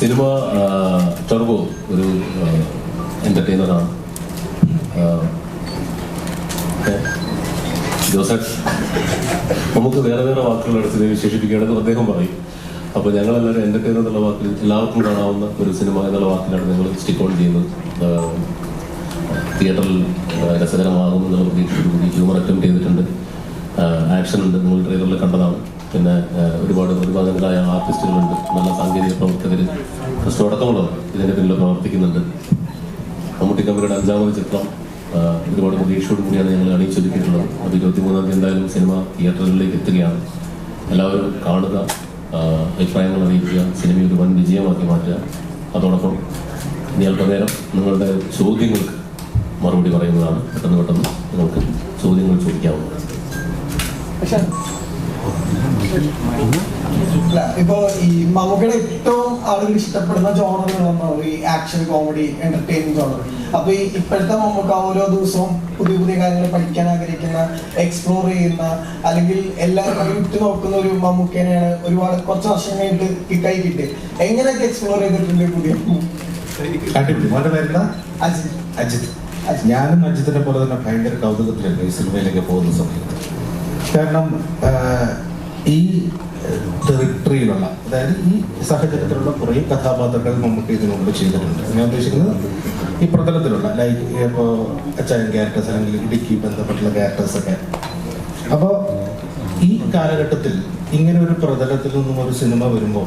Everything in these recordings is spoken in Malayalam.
സിനിമ ടർബോ ഒരു എന്റർടൈനറാണ് ജോസഫ് നമുക്ക് വേറെ വേറെ വാക്കുകളെടുത്ത് ഇതിനെ വിശേഷിപ്പിക്കുകയാണെങ്കിൽ അദ്ദേഹം പറയും. അപ്പോൾ ഞങ്ങളെല്ലാവരും എന്റർടൈനർ എന്നുള്ള വാക്കിൽ എല്ലാവർക്കും കാണാവുന്ന ഒരു സിനിമ എന്നുള്ള വാക്കിലാണ് ഞങ്ങൾ സ്റ്റിക്ക് ഓൺ ചെയ്യുന്നത്. തിയേറ്ററിൽ രസകരമാകും എന്നുള്ള പ്രതീക്ഷയോടുകൂടി ഹ്യൂമർ അറ്റംപ്റ്റ് ചെയ്തിട്ടുണ്ട്. ആക്ഷൻ ഉണ്ട്. നിങ്ങൾ ട്രെയിലറിൽ കണ്ടതാണ്. പിന്നെ ഒരുപാട് ഒരുപാടുകളായ ആർട്ടിസ്റ്റുകളുണ്ട്. നല്ല സാങ്കേതിക പ്രവർത്തകർ ക്രിസ്തു ഇതിന്റെ പിന്നിൽ പ്രവർത്തിക്കുന്നുണ്ട്. മമ്മൂട്ടി കമ്പനിയുടെ അഞ്ചാമത് ചിത്രം ഒരുപാട് പ്രതീക്ഷയോട് കൂടിയാണ് ഞങ്ങൾ അണിയിച്ചൊരുക്കിയിട്ടുള്ളത്. അത് ഇരുപത്തിമൂന്നാം തീയതി എന്തായാലും സിനിമ തിയേറ്ററുകളിലേക്ക് എത്തുകയാണ്. എല്ലാവരും കാണുക അഭിപ്രായങ്ങൾ അറിയിക്കുക സിനിമ ഒരു വൻ വിജയമാക്കി മാറ്റുക. അതോടൊപ്പം ഇനി അല്പനേരം നിങ്ങളുടെ ചോദ്യങ്ങൾക്ക് മറുപടി പറയുന്നതാണ്. പെട്ടെന്ന് പെട്ടെന്ന് നിങ്ങൾക്ക് ചോദ്യങ്ങൾ ചോദിക്കാവുന്നതാണ്. പക്ഷെ ഇപ്പൊ ഈ മമ്മൂക്കയുടെ ഏറ്റവും ആളുകൾ ഇഷ്ടപ്പെടുന്ന എന്ന് ഈ ആക്ഷൻ കോമഡി എന്റർടൈനിങ് ജോണർ അപ്പൊ ഈ ഇപ്പോഴത്തെ മമ്മൂക്ക ഓരോ ദിവസവും പുതിയ പുതിയ കാര്യങ്ങൾ പഠിക്കാൻ ആഗ്രഹിക്കുന്ന എക്സ്പ്ലോർ ചെയ്യുന്ന അല്ലെങ്കിൽ എല്ലാവരും വിട്ടു നോക്കുന്ന ഒരു മമ്മൂക്കേനെയാണ് ഒരുപാട് കുറച്ച് വർഷങ്ങളായിട്ട് കിട്ടായി. കിട്ടി എങ്ങനെയൊക്കെ എക്സ്പ്ലോർ ചെയ്തിട്ടുണ്ട് പുതിയ അജിത്. അജിത്. ഞാനും അജിത്തിനെ പോലെ തന്നെ ഭയങ്കര കൗതുകത്തിലായിരുന്നു ഈ സിനിമയിലേക്ക് പോകുന്ന സമയത്ത്. കാരണം ഈ ടെറിട്ടറിയിലുള്ള അതായത് ഈ സാഹചര്യത്തിലുള്ള കുറേ കഥാപാത്രങ്ങൾ നമുക്ക് മുമ്പ് ചെയ്തിട്ടുണ്ട്. ഞാൻ ഉദ്ദേശിക്കുന്നത് ഈ പ്രതലത്തിലുള്ള ലൈക്ക് ഇപ്പോൾ അച്ചായൻ ക്യാരക്ടേഴ്സ് അല്ലെങ്കിൽ ഇടുക്കി ബന്ധപ്പെട്ടുള്ള ക്യാരക്ടേഴ്സ് ഒക്കെ. അപ്പോൾ ഈ കാലഘട്ടത്തിൽ ഇങ്ങനെ ഒരു പ്രതലത്തിൽ നിന്നും ഒരു സിനിമ വരുമ്പോൾ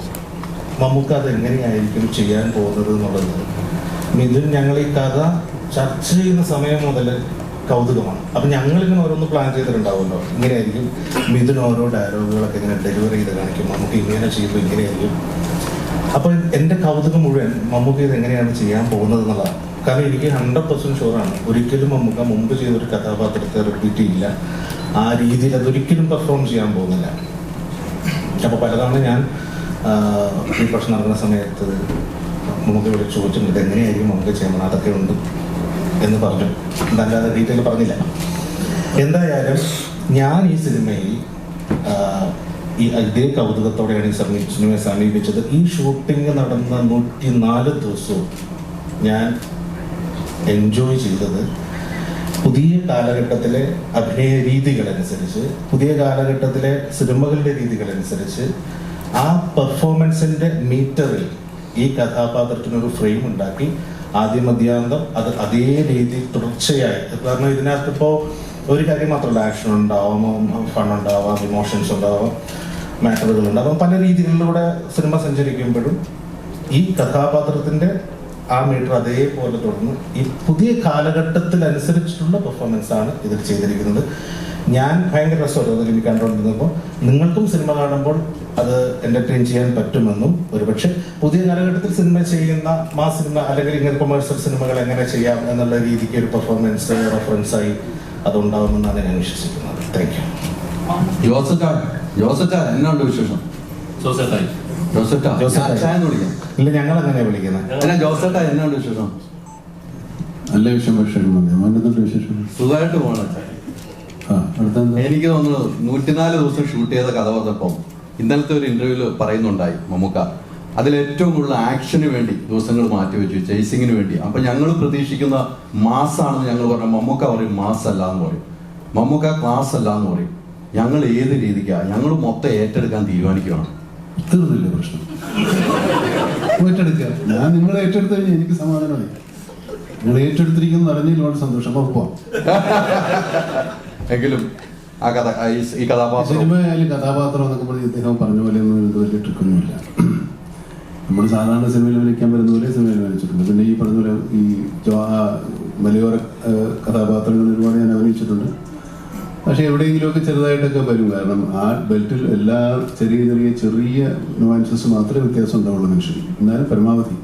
നമുക്ക് അത് എങ്ങനെയായിരിക്കും ചെയ്യാൻ പോകുന്നത് എന്നുള്ളത്? മിഥുൻ ഞങ്ങൾ ഈ കഥ ചർച്ച ചെയ്യുന്ന സമയം മുതൽ കൗതുകമാണ്. അപ്പൊ ഞങ്ങളിങ്ങനെ ഓരോന്ന് പ്ലാൻ ചെയ്തിട്ടുണ്ടാവുമല്ലോ. ഇങ്ങനെയായിരിക്കും മിഥുൻ ഓരോ ഡയലോഗുകളൊക്കെ ഇങ്ങനെ ഡെലിവറി ചെയ്ത് കാണിക്കും. നമുക്ക് ഇങ്ങനെ ചെയ്യുമ്പോൾ ഇങ്ങനെയായിരിക്കും. അപ്പൊ എന്റെ കൗതുകം മുഴുവൻ മമ്മൂക്ക ഇത് എങ്ങനെയാണ് ചെയ്യാൻ പോകുന്നത് എന്നുള്ളതാണ്. കാരണം എനിക്ക് ഹൺഡ്രഡ് പെർസെന്റ് ഷുവറാണ് ഒരിക്കലും മമ്മൂക്ക മുമ്പ് ചെയ്തൊരു കഥാപാത്രത്തെ റിപ്പീറ്റ് ചെയ്യില്ല. ആ രീതിയിൽ അതൊരിക്കലും പെർഫോം ചെയ്യാൻ പോകുന്നില്ല. അപ്പൊ പലതവണ ഞാൻ ഈ പ്രശ്നം നടക്കുന്ന സമയത്ത് നമുക്ക് ഇവിടെ ചോദിച്ചിട്ടുണ്ട് എങ്ങനെയായിരിക്കും നമുക്ക് ചെയ്യണം അതൊക്കെ ഉണ്ട്. എന്ന് പറഞ്ഞു. നല്ലാതെ ഡീറ്റെയിൽ പറഞ്ഞില്ല. എന്തായാലും ഞാൻ ഈ സിനിമയിൽ ഈ ഇതേ കൗതുകത്തോടെയാണ് ഈ സമീ സിനിമയെ സമീപിച്ചത്. ഈ ഷൂട്ടിംഗ് നടന്ന നൂറ്റി നാല് ദിവസവും ഞാൻ എൻജോയ് ചെയ്തത് പുതിയ കാലഘട്ടത്തിലെ അഭിനയ രീതികളനുസരിച്ച് പുതിയ കാലഘട്ടത്തിലെ സിനിമകളുടെ രീതികളനുസരിച്ച് ആ പെർഫോമൻസിന്റെ മീറ്ററിൽ ഈ കഥാപാത്രത്തിനൊരു ഫ്രെയിം ഉണ്ടാക്കി. ആദ്യം മധ്യാന്തം അത് അതേ രീതിയിൽ തുടർച്ചയായി. കാരണം ഇതിനകത്ത് ഇപ്പോൾ ഒരു കാര്യം മാത്രമല്ല ആക്ഷൻ ഉണ്ടാവാം ഫൺ ഉണ്ടാവാം ഇമോഷൻസ് ഉണ്ടാവാം മാറ്ററുകൾ ഉണ്ടാവാം പല രീതികളിലൂടെ സിനിമ സഞ്ചരിക്കുമ്പോഴും ഈ കഥാപാത്രത്തിന്റെ ആ മീറ്റർ അതേപോലെ തുടർന്ന് ഈ പുതിയ കാലഘട്ടത്തിനനുസരിച്ചിട്ടുള്ള പെർഫോമൻസ് ആണ് ഇതിൽ ചെയ്തിരിക്കുന്നത്. ഞാൻ ഭയങ്കര രസമായിരുന്നു അതിൽ കണ്ടുകൊണ്ടിരുന്നപ്പോൾ നിങ്ങൾക്കും സിനിമ കാണുമ്പോൾ അത് എന്റർടൈൻ ചെയ്യാൻ പറ്റുമെന്നും ഒരുപക്ഷെ പുതിയ കാലഘട്ടത്തിൽ സിനിമ ചെയ്യുന്ന മാ സിനിമ അല്ലെങ്കിൽ ഇങ്ങനെ കൊമേഴ്സ്യൽ സിനിമകൾ എങ്ങനെ ചെയ്യാം എന്നുള്ള രീതിക്ക് ഒരു പെർഫോമൻസ് റെഫറൻസായി അതുണ്ടാവുമെന്നാണ് ഞാൻ വിശ്വസിക്കുന്നത്. താങ്ക് യു ജോസറ്റ ജോസറ്റ എന്നാണ്ട് വിശേഷം? ജോസറ്റ ഇല്ല ഞങ്ങൾ അങ്ങനെ വിളിക്കുന്നത്. എന്നാ ജോസറ്റ എന്നാണ്ട് വിശേഷം? നല്ല വിഷയം വിശേഷം വിശേഷം? സുഖമായിട്ട് പോകണം എനിക്ക് തോന്നുന്നു നൂറ്റിനാല് ദിവസം ഷൂട്ട് ചെയ്ത കഥ പറഞ്ഞപ്പം ഇന്നലത്തെ ഒരു ഇന്റർവ്യൂൽ പറയുന്നുണ്ടായി മമ്മൂക്ക. അതിൽ ഏറ്റവും കൂടുതൽ ആക്ഷന് വേണ്ടി ദിവസങ്ങൾ മാറ്റിവെച്ചു ചേസിങ്ങിന് വേണ്ടി. അപ്പൊ ഞങ്ങൾ പ്രതീക്ഷിക്കുന്ന മാസാണെന്ന് ഞങ്ങൾ പറഞ്ഞ മമ്മൂക്ക പറയും മാസ് അല്ല എന്ന് പറയും. മമ്മൂക്ക ക്ലാസ് അല്ല എന്ന് പറയും. ഞങ്ങൾ ഏത് രീതിക്കാ? ഞങ്ങൾ മൊത്തം ഏറ്റെടുക്കാൻ തീരുമാനിക്കുകയാണ് തീർന്നില്ല പ്രശ്നം? ഏറ്റെടുക്കുക ഞാൻ നിങ്ങൾ ഏറ്റെടുത്തു കഴിഞ്ഞാൽ എനിക്ക് സമാധാനമായി. നിങ്ങൾ ഏറ്റെടുത്തിരിക്കുന്നു അറിഞ്ഞതിൽ വളരെ സന്തോഷം. അപ്പോൾ പോവാം. എങ്കിലും ആ കഥ ഈ- കഥാപാത്രം സിനിമയായാലും കഥാപാത്രം എന്നൊക്കെ പറഞ്ഞ് ഇദ്ദേഹം പറഞ്ഞ പോലെ ഒന്നും ഇത് വലിയ ട്രിക്കൊന്നുമില്ല. നമ്മൾ സാധാരണ സിനിമയിൽ വലിക്കാൻ പറ്റുന്ന പോലെ സിനിമയിൽ വലിച്ചിട്ടുണ്ട് പിന്നെ ഈ പറഞ്ഞ പോലെ ഈ മലയോര കഥാപാത്രങ്ങൾ ഒരുപാട് ഞാൻ അഭിനയിച്ചിട്ടുണ്ട്. പക്ഷെ എവിടെയെങ്കിലുമൊക്കെ ചെറുതായിട്ടൊക്കെ വരും. കാരണം ആ ബെൽറ്റിൽ എല്ലാ ചെറിയ ചെറിയ ചെറിയ നുവാൻസസ് മാത്രമേ വ്യത്യാസം ഉണ്ടാവുള്ളൂ മനുഷ്യന്. എന്നാലും പരമാവധി.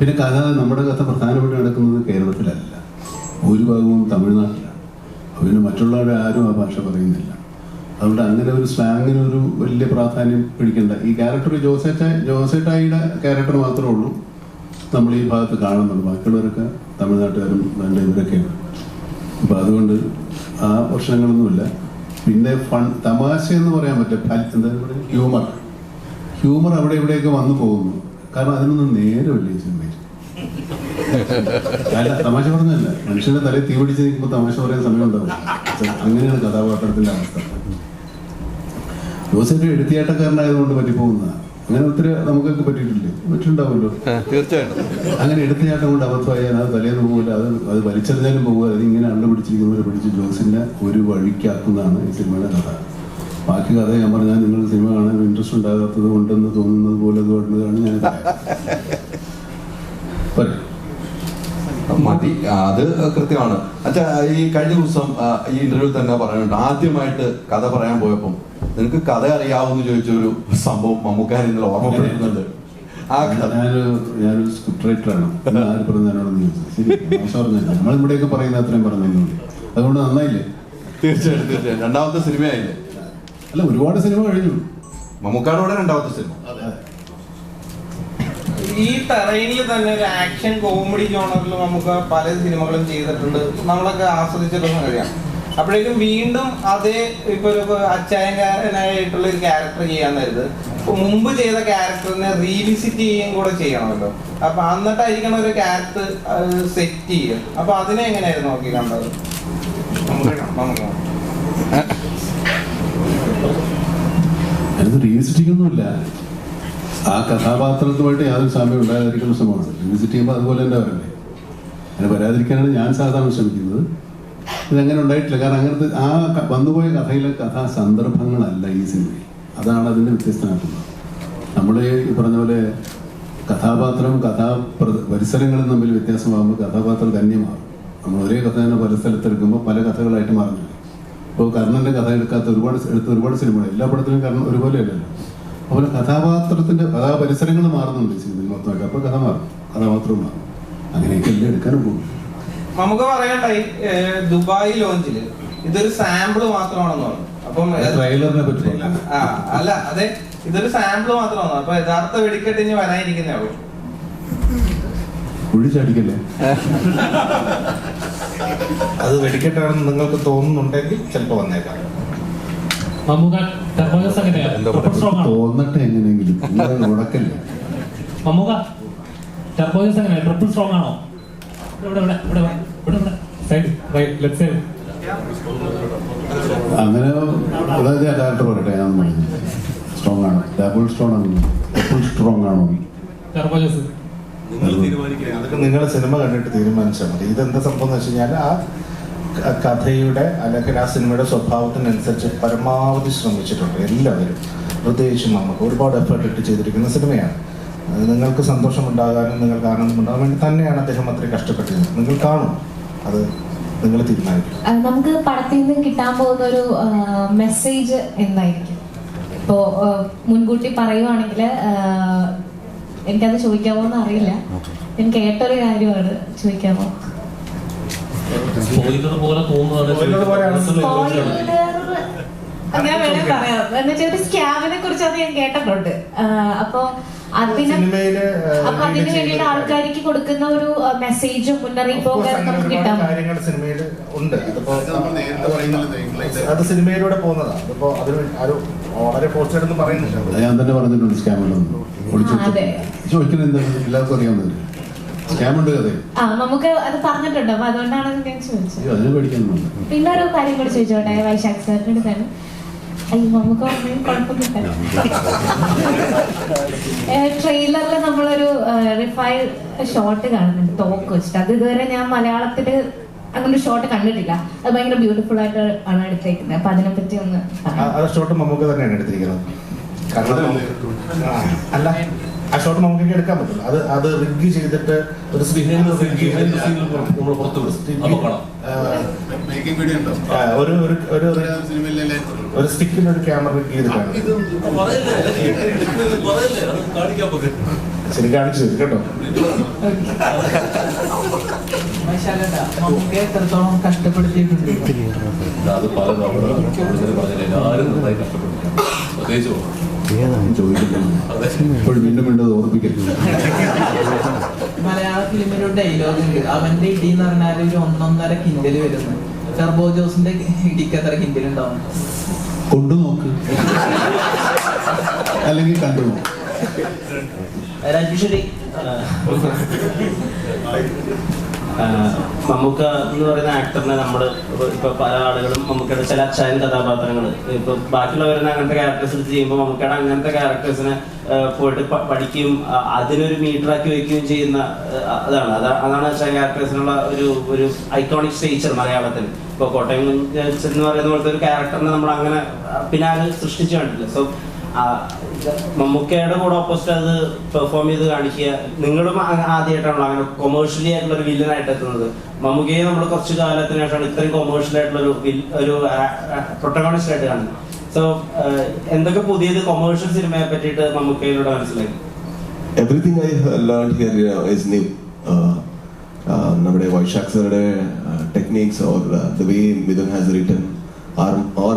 പിന്നെ കഥ നമ്മുടെ കഥ പ്രധാനപ്പെട്ട് നടക്കുന്നത് കേരളത്തിലല്ല. ഭൂരിഭാഗവും തമിഴ്നാട്ടിലാണ് പിന്നെ മറ്റുള്ളവരെ ആരും ആ ഭാഷ പറയുന്നില്ല. അതുകൊണ്ട് അങ്ങനെ ഒരു സ്ലാങ്ങിന് ഒരു വലിയ പ്രാധാന്യം പിടിക്കേണ്ട. ഈ ക്യാരക്ടർ ജോസേറ്റ ജോസേട്ടായിയുടെ ക്യാരക്ടർ മാത്രമേ ഉള്ളൂ നമ്മൾ ഈ ഭാഗത്ത് കാണുന്നുള്ളൂ ബാക്കിയുള്ളവരൊക്കെ തമിഴ്നാട്ടുകാരും നല്ല ഇവരൊക്കെയാണ്. അപ്പം അതുകൊണ്ട് ആ പ്രശ്നങ്ങളൊന്നുമില്ല. പിന്നെ ഫൺ തമാശ എന്ന് പറയാൻ പറ്റില്ല. എന്താ പറയുക? ഹ്യൂമർ ഹ്യൂമർ അവിടെ ഇവിടെയൊക്കെ വന്നു പോകുന്നു. കാരണം അതിനൊന്നും നേരമില്ല ഈ സിനിമയിൽ അല്ല തമാശ പറഞ്ഞല്ല മനുഷ്യന്റെ തലയിൽ തീ പിടിച്ച് നിൽക്കുമ്പോൾ തമാശ പറയാൻ സമയം ഉണ്ടാവും അങ്ങനെയാണ് കഥാപാത്രത്തിന്റെ അവസ്ഥ. ജോസഫ് എടുത്തിയാട്ടക്കാരനായതുകൊണ്ട് പറ്റിപ്പോകുന്ന അങ്ങനെ ഒത്തിരി നമുക്കൊക്കെ പറ്റിയിട്ടില്ലേ? പറ്റിയിട്ടുണ്ടാവുമല്ലോ. തീർച്ചയായിട്ടും. അങ്ങനെ എടുത്തിയാട്ടം കൊണ്ട് അബദ്ധമായാൽ അത് തലേന്ന് പോകില്ല. അത് അത് വലിച്ചെറിഞ്ഞാലും പോകുക അത് ഇങ്ങനെ അണ്ടുപിടിച്ചിരിക്കുന്നവരെ പിടിച്ച് ജോസിനെ ഒരു വഴിക്കാക്കുന്നതാണ് ഈ സിനിമയുടെ കഥ. ബാക്കി കഥ ഞാൻ പറഞ്ഞാൽ നിങ്ങൾ സിനിമ കാണാൻ ഇൻട്രസ്റ്റ് ഉണ്ടാകാത്തത് കൊണ്ടെന്ന് തോന്നുന്നത് പോലെ കൊണ്ടതാണ് ഞാൻ മതി. അത് കൃത്യമാണ്. അച്ഛാ ഈ കഴിഞ്ഞ ദിവസം ഈ ഇന്റർവ്യൂ തന്നെ പറയുന്നുണ്ട് ആദ്യമായിട്ട് കഥ പറയാൻ പോയപ്പം നിനക്ക് കഥ അറിയാവുന്ന ചോദിച്ച ഒരു സംഭവം മമ്മൂക്കാൻ ഇന്നലെ ഓർമ്മപ്പെടുത്തുന്നുണ്ട്. ഞാനൊരു സ്ക്രിപ്റ്റ് റൈറ്ററാണ് നമ്മൾ ഇവിടെയൊക്കെ പറയുന്ന അത്രയും പറഞ്ഞു അതുകൊണ്ട് നന്നായില്ലേ? തീർച്ചയായിട്ടും തീർച്ചയായിട്ടും. രണ്ടാമത്തെ സിനിമയായില്ലേ? അല്ല ഒരുപാട് സിനിമ കഴിഞ്ഞു. മമ്മൂക്കാരോടെ രണ്ടാമത്തെ സിനിമ. ഈ ടെറൈനിൽ തന്നെ ഒരു ആക്ഷൻ കോമഡി ജോണറിൽ നമുക്ക് പല സിനിമകളും ചെയ്തിട്ടുണ്ട്. നമ്മളൊക്കെ ആസ്വദിച്ചിട്ടുള്ള കഴിയാം. അപ്പോഴേക്കും വീണ്ടും അതേ ഇപ്പൊ ഒരു അച്ചായൻകാരനായിട്ടുള്ള ഒരു ക്യാരക്ടർ ചെയ്യാൻ നേരത്ത് മുമ്പ് ചെയ്ത ക്യാരക്ടറിനെ റീവിസിറ്റ് ചെയ്യുകയും കൂടെ ചെയ്യണമല്ലോ. അപ്പൊ എന്നിട്ടായിരിക്കണം ഒരു ക്യാരക്ടർ സെറ്റ് ചെയ്യുക. അപ്പൊ അതിനെ എങ്ങനെയായിരുന്നു നോക്കി കണ്ടത്? നമുക്ക് നമുക്ക് കഥാപാത്രത്തുമായിട്ട് യാതൊരു സാമ്യം ഉണ്ടാകാതിരിക്കുന്ന ശ്രമമാണ്. വിസിറ്റ് ചെയ്യുമ്പോൾ അതുപോലെ തന്നെ വരണ്ടേ അങ്ങനെ വരാതിരിക്കാനാണ് ഞാൻ സാധാരണ ശ്രമിക്കുന്നത്. ഇതങ്ങനെ ഉണ്ടായിട്ടില്ല. കാരണം അങ്ങനത്തെ ആ വന്നുപോയ കഥയിലെ കഥാ സന്ദർഭങ്ങളല്ല ഈ സിനിമയിൽ. അതാണ് അതിന്റെ വ്യത്യസ്തമാക്കുന്നത് നമ്മൾ ഈ പറഞ്ഞ പോലെ കഥാപാത്രം കഥാ പ്ര- പരിസരങ്ങളും തമ്മിൽ വ്യത്യാസമാകുമ്പോൾ കഥാപാത്രം തന്നെ മാറും നമ്മൾ ഒരേ കഥ തന്നെ പല സ്ഥലത്തെടുക്കുമ്പോൾ പല കഥകളായിട്ട് മാറുന്നില്ല ഇപ്പോൾ കർണന്റെ കഥ എടുക്കാത്ത ഒരുപാട് എടുത്ത ഒരുപാട് സിനിമകൾ. എല്ലാ പടത്തിലും കർണൻ ഒരുപോലെ അതുപോലെ കഥാപാത്രത്തിന്റെ കഥാപരിസരങ്ങൾ മാറുന്നുണ്ട് സിനിമ സിനിമയിൽ മൊത്തമായിട്ട് അപ്പോൾ കഥ മാറും. കഥാപാത്രവും മാറും. അങ്ങനെയൊക്കെ എല്ലാം എടുക്കാനും പോകും. നമുക്ക് പറയണ്ടായി ദുബായി ദുബായ് ലോഞ്ചിൽ ഇതൊരു സാമ്പിൾ മാത്രമാണെന്ന് പറഞ്ഞു. അപ്പം പറ്റില്ല ട്രെയിലറിനെ അല്ല അതെ ഇതൊരു സാമ്പിൾ മാത്രമാണ് അപ്പൊ യഥാർത്ഥ വെടിക്കെട്ട് ഇനി വരാനിരിക്കുന്നേ ഉള്ളൂ. കുഴിച്ചടിക്കല്ലേ അത് വെടിക്കെട്ടാണെന്ന് നിങ്ങൾക്ക് തോന്നുന്നുണ്ടെങ്കിൽ ചിലപ്പോൾ വന്നേക്കാം മമ്മൂക്ക ടെർമോജസ് എങ്ങനെയാ ട്രിപ്പിൾ സ്ട്രോങ് ആണോ തോന്നട്ടെ എങ്ങനെയെങ്കിലും. ഉടക്കല്ല മമ്മൂക്ക ട്രിപ്പിൾ സ്ട്രോങ് ആണോ? അങ്ങനെ അതായത് ഡയറക്ടർ പറയട്ടെ ഞാൻ പറഞ്ഞു സ്ട്രോങ് ആണ്. ഡബിൾ സ്ട്രോങ് ആണ്. ട്രിപ്പിൾ സ്ട്രോങ് ആണോ? നിങ്ങൾ സിനിമ കണ്ടിട്ട് തീരുമാനിച്ചാൽ മതി. ഇതെന്താ സംഭവം എന്ന് വെച്ച് കഴിഞ്ഞാൽ ആ കഥയുടെ അല്ലെങ്കിൽ ആ സിനിമയുടെ സ്വഭാവത്തിനനുസരിച്ച് പരമാവധി ശ്രമിച്ചിട്ടുണ്ട് എല്ലാവരും. പ്രത്യേകിച്ചും നമുക്ക് ഒരുപാട് എഫേർട്ട് ഇട്ട് ചെയ്തിരിക്കുന്ന സിനിമയാണ്. അത് നിങ്ങൾക്ക് സന്തോഷമുണ്ടാകാനും നിങ്ങൾക്ക് ആനന്ദമുണ്ടാകാൻ വേണ്ടി തന്നെയാണ് അദ്ദേഹം അത്രയും കഷ്ടപ്പെട്ടത് നിങ്ങൾ കാണും. അത് നിങ്ങൾ തീരുമാനിക്കും. നമുക്ക് പടത്തിൽ നിന്ന് കിട്ടാൻ പോകുന്ന ഒരു മെസ്സേജ് എന്തായിരിക്കും? ഇപ്പോ മുൻകൂട്ടി പറയുവാണെങ്കിൽ എനിക്കത് ചോദിക്കാമോ എന്ന് അറിയില്ല ഞാൻ കേട്ടൊരു കാര്യമാണ് ചോദിക്കാമോ? സ്പോയിലർ പോലെ തോന്നുന്നതാണ് ഞാൻ വേണേ പറയാം. എന്നുവെച്ചാൽ ഒരു സ്കാമിനെ കുറിച്ച് ഞാൻ കേട്ടിട്ടുണ്ട്. അപ്പൊ അതിന് സിനിമയിൽ അപ്പൊ അതിന് വേണ്ടിയിട്ട് ആൾക്കാർക്ക് കൊടുക്കുന്ന ഒരു മെസ്സേജും മുന്നറിയിപ്പും നമുക്ക് കിട്ടാൻ കാര്യങ്ങൾ സിനിമയിൽ ഉണ്ട്. അതിപ്പോ അത് സിനിമയിലൂടെ പോകുന്നതാണ് അതിപ്പോ അതിന് ആരും വളരെ പോസ്റ്റഡെന്ന് പറയുന്നില്ല. അത് ഞാൻ തന്നെ പറഞ്ഞിട്ടുണ്ട് സ്കാമിലൊന്നും. അതെ. ചോദിക്കുന്നത് എല്ലാവർക്കും കഥ ആ നമുക്ക് അത് പറഞ്ഞിട്ടുണ്ട്. അപ്പൊ അതുകൊണ്ടാണ് ഞാൻ ചോദിച്ചത്. പിന്നെ ഒരു കാര്യം കൂടി ചോദിച്ചോട്ടെ വൈശാഖ് സാറിനോട് തന്നെ. ട്രെയിലറിൽ നമ്മളൊരു റിഫൈൽ ഷോട്ട് കാണുന്നുണ്ട്. തോക്ക് വെച്ചിട്ട്. അത് ഇതുവരെ ഞാൻ മലയാളത്തിൽ അങ്ങനെ ഷോട്ട് കണ്ടിട്ടില്ല. അത് ഭയങ്കര ബ്യൂട്ടിഫുൾ ആയിട്ട് ആണ് എടുത്തേക്കുന്നത്. അപ്പൊ അതിനെ പറ്റി ഒന്ന് ആ- ഷോട്ട് നമുക്ക് തന്നെയാണ് എടുത്തിരിക്കുന്നത്. കാരണം അല്ല. ആ ഷോട്ട് നമുക്ക് എടുക്കാൻ പറ്റില്ല അത് അത് റിഗ് ചെയ്തിട്ട് ഒരു നമ്മൾ പുറത്തു ഒരു ഒരു ഒരു സിനിമയിലെ ഒരു സ്റ്റിക്കിൽ ഒരു ക്യാമറ റിഗ് ചെയ്തിട്ടാണ് ശരി കാണിച്ചു കേട്ടോ. എത്രത്തോളം കഷ്ടപ്പെടുത്തിയിട്ടുണ്ട്. അത് പറഞ്ഞില്ല. നന്നായി കഷ്ടപ്പെട്ടിരിക്കണം പ്രത്യേകിച്ച് ഓണം. ചോദിക്കുന്നത്? ഇപ്പോൾ വീണ്ടും വീണ്ടും അത് ഓർമ്മിക്കരുത് മലയാള ഫിലിമിൽ ഒരു ഡയലോഗ് ഉണ്ട്. അവന്റെ ഇടി എന്ന് പറഞ്ഞാൽ ഒരു ഒന്നൊന്നര കിൻഡൽ വരുന്നു. സർബോ ജോസിന്റെ ഇടിക്ക് അത്ര കിൻഡൽ ഉണ്ടാവും കൊണ്ടു നോക്ക്. അല്ലെങ്കിൽ കണ്ടു നോക്ക്. രാജേശ്വരി മമ്മൂക്ക എന്ന് പറയുന്ന ആക്ടറിനെ നമ്മൾ ഇപ്പൊ പല ആളുകളും മമ്മൂക്കയുടെ ചില അച്ചായൻ കഥാപാത്രങ്ങൾ ഇപ്പൊ ബാക്കിയുള്ളവരെ അങ്ങനത്തെ ക്യാരക്ടേഴ്സ് എടുത്ത് ചെയ്യുമ്പോൾ മമ്മൂക്കയുടെ അങ്ങനത്തെ ക്യാരക്ടേഴ്സിനെ പോയിട്ട് പഠിക്കുകയും അതിനൊരു മീറ്ററാക്കി വെക്കുകയും ചെയ്യുന്ന അതാണ്. അതാണ് അച്ചായൻ ക്യാരക്ടേഴ്സിനുള്ള ഒരു ഒരു ഐക്കോണിക് സ്റ്റേച്ചർ മലയാളത്തിൽ. ഇപ്പൊ കോട്ടയം എന്ന് പറയുന്ന പോലത്തെ ഒരു ക്യാരക്ടറിനെ നമ്മൾ അങ്ങനെ പിന്നാലെ സൃഷ്ടിച്ചു കണ്ടില്ല സോ മമ്മൂക്കയുടെ കൂടെ ഓപ്പോസിറ്റ് അത് പെർഫോം ചെയ്ത് കാണിക്കുക. നിങ്ങളും ആദ്യമായിട്ടാണല്ലോ അങ്ങനെ കൊമേഴ്ഷ്യലി ആയിട്ടുള്ള ഒരു വില്ലനായിട്ട് എത്തുന്നത്. മമ്മൂക്കയെ നമ്മൾ കുറച്ച് കാലത്തിന് ശേഷമാണ് ഇത്രയും കൊമേഴ്ഷ്യൽ ആയിട്ടുള്ള ഒരു ഒരു പ്രൊട്ടഗോണിസ്റ്റ് ആയിട്ട് കാണുന്നത്. സോ എന്തൊക്കെ പുതിയത് കൊമേഴ്ഷ്യൽ സിനിമയെ പറ്റിയിട്ട് മമ്മൂക്കയിലൂടെ മനസ്സിലായി? Everything I learn here is new നമ്മുടെ Vaishakh സാറുടെ techniques or the way Midhun has written are or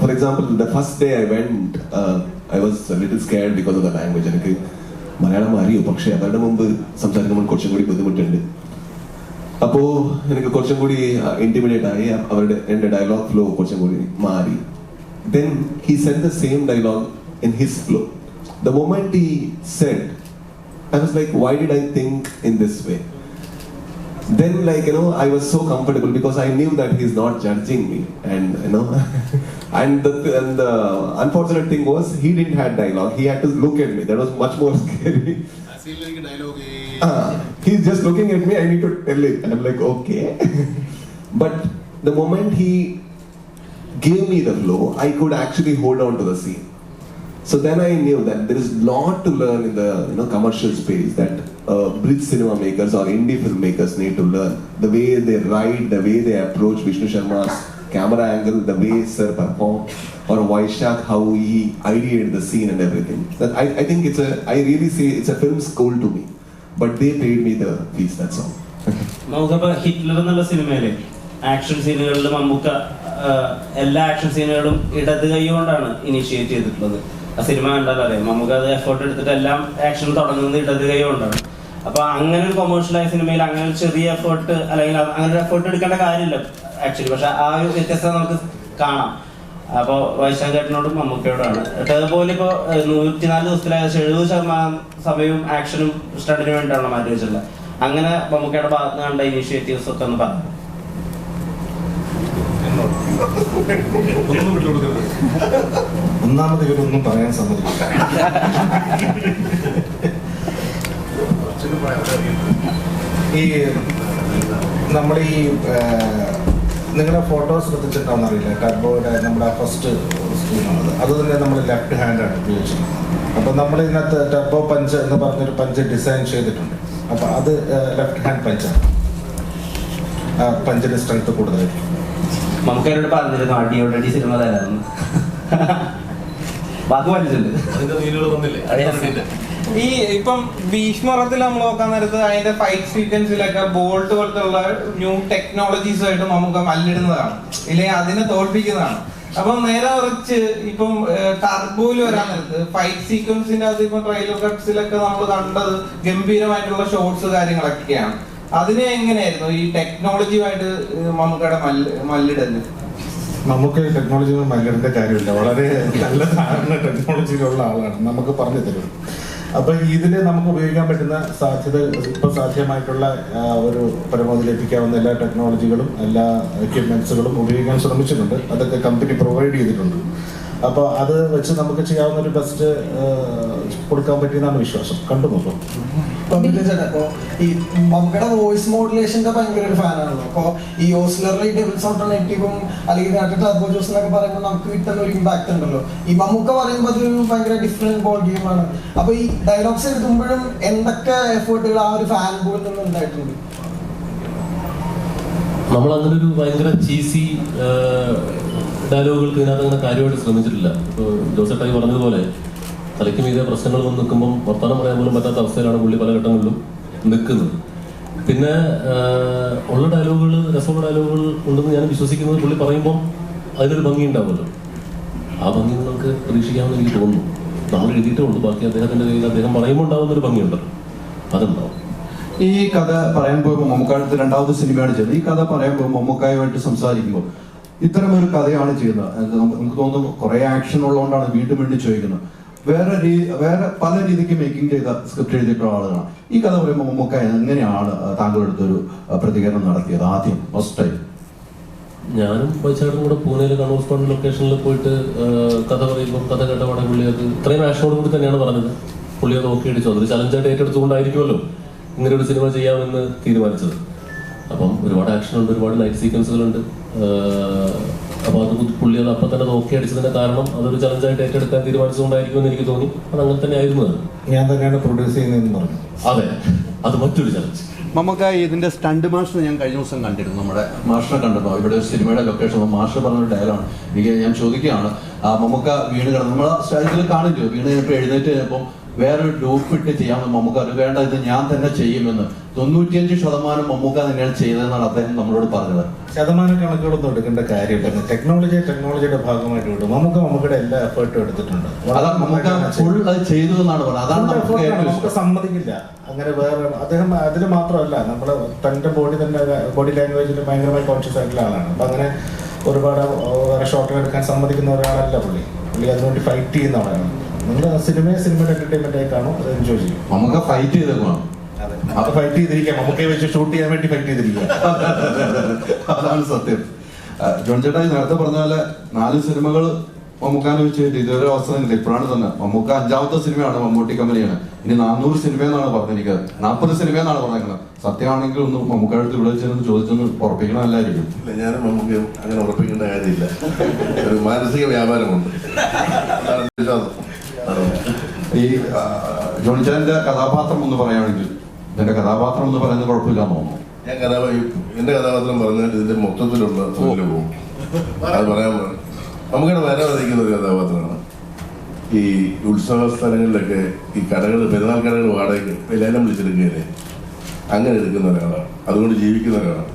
for example the first day I I uh, was a little scared because of the language എനിക്ക് മലയാളം അറിയും പക്ഷേ അവരുടെ മുമ്പ് സംസാരിക്കുമ്പോൾ കുറച്ചും കൂടി ബുദ്ധിമുട്ടുണ്ട് അപ്പോ എനിക്ക് കുറച്ചും കൂടി ഇന്റിമിഡേറ്റ് ആയി അവരുടെ എന്റെ ഡയലോഗ് ഫ്ലോ കുറച്ചും കൂടി മാറി then he send the same dialogue in his flow the moment he said I was like, why did I think in this way? Then, like, you know, I was so comfortable because I knew that he's not judging me. And, you know, And the, and the unfortunate thing was he didn't have dialogue. He had to look at me. That was much more scary. uh, he's just looking at me. I need to tell him. I'm like, okay. but the moment he gave me the flow, I could actually hold on to the scene. So then I knew that there is lot to learn in the you know commercial space that uh, bridge cinema makers or indie filmmakers need to learn. The way they write, the way they approach Vishnu Sharma's camera angle, the way Sir performed, or Vaishak how he ideated the scene and everything. That I, I think it's a I really say it's a film school to me, but they paid me the fees. That's all. നമുക്കിപ്പോ ഹിറ്റ്ലർ എന്നുള്ള സിനിമയിലെ ആക്ഷൻ സീനുകളിൽ മമ്മൂക്ക എല്ലാ ആക്ഷൻ സീനുകളും ഇടത് കൈ കൊണ്ടാണ് ഇനിഷ്യേറ്റ് ചെയ്തിട്ടുള്ളത് ആ സിനിമ കണ്ടാൽ അറിയാം മമ്മൂക്ക അത് എഫേർട്ട് എടുത്തിട്ട് എല്ലാം ആക്ഷൻ തുടങ്ങുന്നത് ഇടത് കൈ കൊണ്ടാണ് അപ്പൊ അങ്ങനെ ഒരു കൊമേഴ്ഷ്യലായ സിനിമയിൽ അങ്ങനെ ഒരു ചെറിയ എഫേർട്ട് അല്ലെങ്കിൽ അങ്ങനെ ഒരു എഫേർട്ട് എടുക്കേണ്ട കാര്യമില്ല ആക്ച്വലി പക്ഷെ ആ ഒരു വ്യത്യസ്തത നമുക്ക് കാണാം. അപ്പോൾ വൈശാഖേട്ടനോടും മമ്മൂക്കയോടാണ്. അതുപോലെ ഇപ്പോൾ നൂറ്റിനാല് ദിവസത്തിൽ ഏകദേശം എഴുപത് ശതമാനം സമയവും ആക്ഷനും സ്റ്റണ്ടിന് വേണ്ടിയാണ് മാറ്റി വെച്ചിട്ടുള്ളത്. അങ്ങനെ മമ്മൂക്കയുടെ ഭാഗത്ത് നിന്ന് കണ്ട ഇനീഷ്യേറ്റീവ്സ് ഒക്കെ ഒന്ന് പറഞ്ഞു ഒന്നാമത് ഇവരൊന്നും പറയാൻ സമ്മതിക്കില്ല. ഈ നമ്മൾ ഈ നിങ്ങളുടെ ഫോട്ടോ ശ്രദ്ധിച്ചിട്ടാണെന്ന് അറിയില്ല. ടർബോയുടെ നമ്മുടെ ഫസ്റ്റ് സ്ക്രീനാണത് അത് തന്നെ നമ്മൾ ലെഫ്റ്റ് ഹാൻഡാണ് ഉപയോഗിച്ചിരുന്നത് അപ്പം നമ്മൾ ഇതിനകത്ത് ടർബോ പഞ്ച് എന്ന് പറഞ്ഞൊരു പഞ്ച് ഡിസൈൻ ചെയ്തിട്ടുണ്ട്. അപ്പം അത് ലെഫ്റ്റ് ഹാൻഡ് പഞ്ചാണ് പഞ്ചിന്റെ സ്ട്രെങ്ത് കൂടുതലായിരിക്കും. മമ്മൂക്കയോട് പറഞ്ഞിരുന്നു അടിയോട് അടി സിനിമ തരാമെന്ന്. വാക്ക് പറഞ്ഞിട്ടുണ്ട്. അതിന്റെ നീലുകൾ വന്നില്ലേ? അറിയാം. ഈ ഇപ്പം ഭീഷ്മറത്തിൽ നമ്മൾ നോക്കാൻ നേരത്ത് അതിന്റെ ഫൈറ്റ് സീക്വൻസിലൊക്കെ ബോൾട്ട് പോലത്തെ ഉള്ള ന്യൂ ടെക്നോളജീസുമായിട്ട് നമുക്ക് മല്ലിടുന്നതാണ്. ഇല്ലെങ്കിൽ അതിനെ തോൽപ്പിക്കുന്നതാണ്. അപ്പം നേരെ കുറച്ച് ഇപ്പം ടർബോയിൽ വരാൻ നേരത്ത് ഫൈറ്റ് സീക്വൻസിന്റെ അത് ഇപ്പം ട്രെയിലർ കട്ട്സിലൊക്കെ നമ്മൾ കണ്ടത് ഗംഭീരമായിട്ടുള്ള ഷോർട്സ് കാര്യങ്ങളൊക്കെയാണ്. അതിനെ എങ്ങനെയായിരുന്നു ഈ ടെക്നോളജിയുമായിട്ട് നമുക്കവിടെ മല്ല് മല്ലിടുന്നത് നമുക്ക് ടെക്നോളജി ഒന്നും മല്ലിടേണ്ട കാര്യമില്ല. വളരെ നല്ല ധാരണ ടെക്നോളജിയിലുള്ള ആളാണ്. നമുക്ക് പറഞ്ഞു തരും അപ്പൊ ഇതിൽ നമുക്ക് ഉപയോഗിക്കാൻ പറ്റുന്ന സാധ്യത ഇപ്പൊ സാധ്യമായിട്ടുള്ള ഒരു പരമാവധി ലഭിക്കാവുന്ന എല്ലാ ടെക്നോളജികളും എല്ലാ എക്യുപ്മെന്റ്സുകളും ഉപയോഗിക്കാൻ ശ്രമിച്ചിട്ടുണ്ട്. അതൊക്കെ കമ്പനി പ്രൊവൈഡ് ചെയ്തിട്ടുണ്ട്. അപ്പോൾ അത് വെച്ച് നമുക്ക് ചെയ്യാവുന്ന ഒരു ബെസ്റ്റ് കൊടുക്കാൻ പറ്റിയെന്നാണ് വിശ്വാസം. കണ്ടു നോക്കും. ഇപ്പൊ ഈ മമ്മയുടെ വോയിസ് മോഡുലേഷന്റെ ഭയങ്കര ഒരു ഫാനാണല്ലോ അപ്പൊ ഈ ഓസ്ലറിലെ ഡബിൾസ് ഓൾട്ടർനേറ്റീവും അല്ലെങ്കിൽ ടർബോ ജോസ് എന്നൊക്കെ പറയുമ്പോൾ നമുക്ക് കിട്ടുന്ന ഒരു ഇമ്പാക്ട് ഉണ്ടല്ലോ. ഈ മമ്മൂക്ക പറയുമ്പോൾ അതൊരു ഭയങ്കര ഡിഫറെന്റ് ബോൾ ഗെയിമാണ് അപ്പൊ ഈ ഡയലോഗ്സ് എഴുതുമ്പോഴും എന്തൊക്കെ എഫേർട്ടുകൾ ആ ഒരു ഫാൻ ബോയിൽ നിന്ന് ഉണ്ടായിട്ടുണ്ട്? നമ്മൾ അങ്ങനെ ഒരു ഭയങ്കര ചീസി ഡയലോഗുകൾക്ക് ഇതിനകത്ത് അങ്ങനെ കാര്യമായിട്ട് ശ്രമിച്ചിട്ടില്ല. ഇപ്പോൾ ജോസേട്ടായി പറഞ്ഞതുപോലെ തലയ്ക്ക് മീതെ പ്രശ്നങ്ങൾ വന്ന് നിൽക്കുമ്പോൾ വർത്തമാനം പറയാൻ പോലും പറ്റാത്ത അവസ്ഥയിലാണ് പുള്ളി പല ഘട്ടങ്ങളിലും നിൽക്കുന്നത്. പിന്നെ ഉള്ള ഡയലോഗുകൾ രസമുള്ള ഡയലോഗുകൾ ഉണ്ടെന്ന് ഞാൻ വിശ്വസിക്കുന്നത് പുള്ളി പറയുമ്പോൾ അതിനൊരു ഭംഗി ഉണ്ടാവുമല്ലോ. ആ ഭംഗി നിങ്ങൾക്ക് പ്രതീക്ഷിക്കാമെന്ന് എനിക്ക് തോന്നുന്നു. നമ്മൾ എഴുതിയിട്ടേ ഉള്ളൂ. ബാക്കി അദ്ദേഹത്തിന്റെ കയ്യിൽ അദ്ദേഹം പറയുമ്പോൾ ഉണ്ടാവുന്ന ഒരു ഭംഗിയുണ്ടല്ലോ അതുണ്ടാവും. ഈ കഥ പറയാൻ പോകുമ്പോൾ മമ്മൂക്കായിട്ട് രണ്ടാമത്തെ സിനിമയാണ് ചെയ്തത് ഈ കഥ പറയാൻ പോകുമ്പോൾ മമ്മൂക്കായുമായിട്ട് സംസാരിക്കുമ്പോൾ ഇത്തരം ഒരു കഥയാണ് ചെയ്യുന്നത്. നമുക്ക് തോന്നുന്നു കുറെ ആക്ഷൻ ഉള്ളതുകൊണ്ടാണ് വീണ്ടും വീണ്ടും ചോദിക്കുന്നത്. വേറെ രീതി വേറെ പല രീതിക്ക് മേക്കിംഗ് ചെയ്ത സ്ക്രിപ്റ്റ് എഴുതിയിട്ടുള്ള ആളുകളാണ്. ഈ കഥ പറയുമ്പോൾ മമ്മൂക്ക എങ്ങനെയാണ് താങ്കളുടെ അഹ്, പ്രതികരണം നടത്തിയത് ആദ്യം ഫസ്റ്റ് ടൈം ഞാനും വൈചാടും കൂടെ പൂനെയിൽ കണ്ണൂർ സ്പോണ്ട് ലൊക്കേഷനിൽ പോയിട്ട് കഥ പറയുമ്പോൾ കഥ കേട്ട പാടെ പുള്ളി അത് ഇത്രയും ആഷനോട് കൂടി തന്നെയാണ് പറഞ്ഞത്. പുള്ളി അത് നോക്കി അടിച്ചു അതൊരു ചലഞ്ചായിട്ട് ഏറ്റെടുത്തുകൊണ്ടായിരിക്കുമല്ലോ ഇങ്ങനെ ഒരു സിനിമ ചെയ്യാമെന്ന് തീരുമാനിച്ചത്. അപ്പം ഒരുപാട് ആക്ഷൻ ഉണ്ട് ഒരുപാട് നൈറ്റ് സീക്വൻസുകളുണ്ട് അപ്പോൾ അത് പുള്ളി അത് അപ്പം തന്നെ നോക്കി അടിച്ചതിന്റെ കാരണം അതൊരു ചലഞ്ചായിട്ട് ഏറ്റെടുക്കാൻ തീരുമാനിച്ചുകൊണ്ടായിരിക്കും എനിക്ക് തോന്നി. അത് അങ്ങനെ തന്നെ ആയിരുന്നു ഞാൻ തന്നെയാണ് പ്രൊഡ്യൂസ് ചെയ്യുന്നതെന്ന് പറഞ്ഞു. അതെ. അത് മറ്റൊരു ചലഞ്ച് നമുക്ക് ഇതിന്റെ സ്റ്റണ്ട് മാഷ് ഞാൻ കഴിഞ്ഞ ദിവസം കണ്ടിരുന്നു. നമ്മുടെ മാഷിനെ കണ്ടിരുന്നു ഇവിടെ ഒരു സിനിമയുടെ ലൊക്കേഷൻ മാഷ് പറഞ്ഞൊരു ഡയലാണ് എനിക്ക് ഞാൻ ചോദിക്കുകയാണ് ആ മമ്മൂക്ക വീണ് കിടന്നു നമ്മൾ സ്റ്റാജിൽ കാണില്ലോ വീണ് കഴിഞ്ഞപ്പോൾ എഴുന്നേറ്റ് കഴിഞ്ഞപ്പം വേറൊരു ഡൂപ്പ് ഇട്ട് ചെയ്യാമെന്ന് മമ്മൂക്ക അത് വേണ്ട ഇത് ഞാൻ തന്നെ ചെയ്യുമെന്ന്. തൊണ്ണൂറ്റിയഞ്ച് ശതമാനം മമ്മൂക്ക തന്നെയാണ് ചെയ്തതെന്നാണ് അദ്ദേഹം നമ്മളോട് പറഞ്ഞത്. ശതമാന കണക്കുകളൊന്നും എടുക്കേണ്ട കാര്യമില്ല. ടെക്നോളജി ടെക്നോളജിയുടെ ഭാഗമായിട്ട് വിടും. മമ്മൂക്കയുടെ എല്ലാ എഫേർട്ടും എടുത്തിട്ടുണ്ട്. അതാ മമ്മൂക്ക ഫുൾ അത് ചെയ്തു. എന്നാണ് പറഞ്ഞത്. അതാണ് നമുക്ക് സമ്മതിക്കില്ല. അങ്ങനെ വേറെ അദ്ദേഹം അതിൽ മാത്രമല്ല നമ്മുടെ തന്റെ ബോഡി തന്നെ ബോഡി ലാംഗ്വേജിൽ ഭയങ്കരമായി കോൺഷ്യസ് ആയിട്ടുള്ള ആളാണ്. അപ്പൊ അങ്ങനെ ഒരുപാട് വേറെ ഷോട്ടുകൾ എടുക്കാൻ സമ്മതിക്കുന്ന ഒരാളല്ല പുള്ളി. പുള്ളി അതിനുവേണ്ടി ഫൈറ്റ് ചെയ്യുന്ന ആളാണ്. നിങ്ങൾ സിനിമയെ സിനിമയുടെ എന്റർടൈൻമെന്റ് ആയി കാണും അത് എൻജോയ് ചെയ്യും. മമ്മൂക്ക ഫൈറ്റ് ചെയ്തേക്കുവാണ് അതെ. അത് ഫൈറ്റ് ചെയ്തിരിക്കാം. നമുക്ക് വെച്ച് ഷൂട്ട് ചെയ്യാൻ വേണ്ടി ഫൈറ്റ് ചെയ്തിരിക്കുക അതാണ് സത്യം. ജോൺ ചേട്ടാ ഈ നേരത്തെ പറഞ്ഞ പോലെ നാല് സിനിമകൾ മമ്മൂക്കാനെ വെച്ച് ഇതുവരെ അവസരമില്ല ഇപ്പോഴാണ് തന്നെ. മമ്മൂക്ക അഞ്ചാമത്തെ സിനിമയാണ് മമ്മൂട്ടി കമ്പനിയാണ്. ഇനി നാനൂറ് സിനിമ എന്നാണ് പറഞ്ഞിരിക്കുന്നത്. നാൽപ്പത് സിനിമ എന്നാണ് പറഞ്ഞിരിക്കുന്നത്. സത്യമാണെങ്കിൽ ഒന്ന് മമ്മൂക്ക അടുത്ത് ഇവിടെ ചെന്ന് ചോദിച്ചൊന്ന് ഉറപ്പിക്കണം ഇല്ല നമുക്ക് അങ്ങനെ ഉറപ്പിക്കേണ്ട കാര്യമില്ല. ഒരു മാനസിക വ്യാപാരമുണ്ട്. വിശ്വാസം. ഈ ജോണിച്ചാന്റെ കഥാപാത്രം ഒന്ന് പറയുകയാണെങ്കിൽ ഇതിന്റെ കഥാപാത്രം ഒന്ന് പറയുന്നത് കുഴപ്പമില്ലാന്ന് തോന്നുന്നു. ഞാൻ കഥാ എന്റെ കഥാപാത്രം പറഞ്ഞാൽ ഇതിന്റെ മൊത്തത്തിലുള്ള തൊഴിൽ പോകും. അത് പറയാൻ. നമുക്കിവിടെ വരാതിരിക്കുന്ന ഒരു കഥാപാത്രമാണ്. ഈ ഉത്സവ സ്ഥലങ്ങളിലൊക്കെ ഈ കടകൾ പെരുന്നാൾ കടകൾ വാടകയ്ക്ക് ലേലം വിളിച്ചെടുക്കുകയല്ലേ? അങ്ങനെ എടുക്കുന്ന ഒരാളാണ്. അതുകൊണ്ട് ജീവിക്കുന്ന ഒരാളാണ്.